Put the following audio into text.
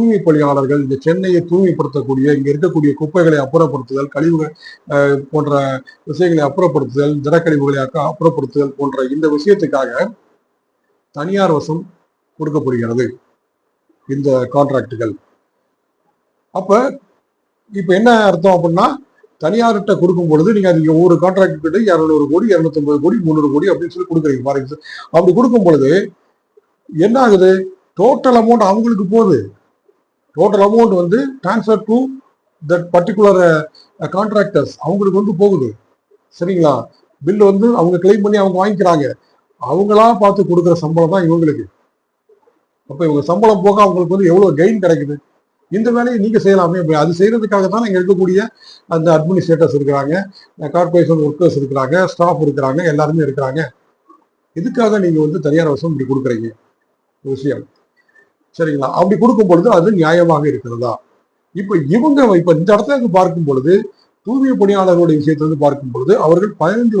தூய்மை பணியாளர்கள் இந்த சென்னையை தூய்மைப்படுத்தக்கூடிய இங்க இருக்கக்கூடிய குப்பைகளை அப்புறப்படுத்துதல் கழிவுகள் போன்ற விஷயங்களை அப்புறப்படுத்துதல் திடக்கழிவுகளை அப்புறப்படுத்துதல் போன்ற இந்த விஷயத்துக்காக தனியார் வசம் கொடுக்கப்படுகிறது இந்த கான்ட்ராக்டுகள். அப்ப இப்ப என்ன அர்த்தம் அப்படின்னா தனியார்கிட்ட கொடுக்கும் பொழுது நீங்க அது ஒவ்வொரு கான்ட்ராக்ட் கிட்ட இரநூறு கோடி இரநூத்தம்பது கோடி முந்நூறு கோடி அப்படின்னு சொல்லி கொடுக்குறீங்க. ஃபார் அப்படி கொடுக்கும் பொழுது என்ன ஆகுது? டோட்டல் அமௌண்ட் அவங்களுக்கு போகுது. டோட்டல் அமௌண்ட் வந்து transfer to that particular contractors அவங்களுக்கு வந்து போகுது. சரிங்களா? பில் வந்து அவங்க கிளைம் பண்ணி அவங்க வாங்கிக்கிறாங்க. அவங்களா பார்த்து கொடுக்குற சம்பளம் தான் இவங்களுக்கு. அப்போ இவங்க சம்பளம் போக அவங்களுக்கு வந்து எவ்வளோ கெயின் கிடைக்குது? இந்த வேலையை நீங்கள் செய்யலாமே. அது செய்கிறதுக்காக தான் இங்கே இருக்கக்கூடிய அந்த அட்மினிஸ்ட்ரேட்டர்ஸ் இருக்கிறாங்க கார்பரேஷன் ஒர்க்கர்ஸ் இருக்கிறாங்க ஸ்டாஃப் இருக்கிறாங்க எல்லாருமே இருக்கிறாங்க. இதுக்காக நீங்கள் வந்து தனியார் வசம் இப்படி கொடுக்குறீங்க. ஒரு விஷயம். சரிங்களா? அப்படி கொடுக்கும் பொழுது அது நியாயமாக இருக்கிறதா? இப்ப இவங்க இப்ப இந்த இடத்துல பார்க்கும் பொழுது தூய்மை பணியாளர்களுடைய விஷயத்திலிருந்து பார்க்கும் பொழுது அவர்கள் பதினைந்து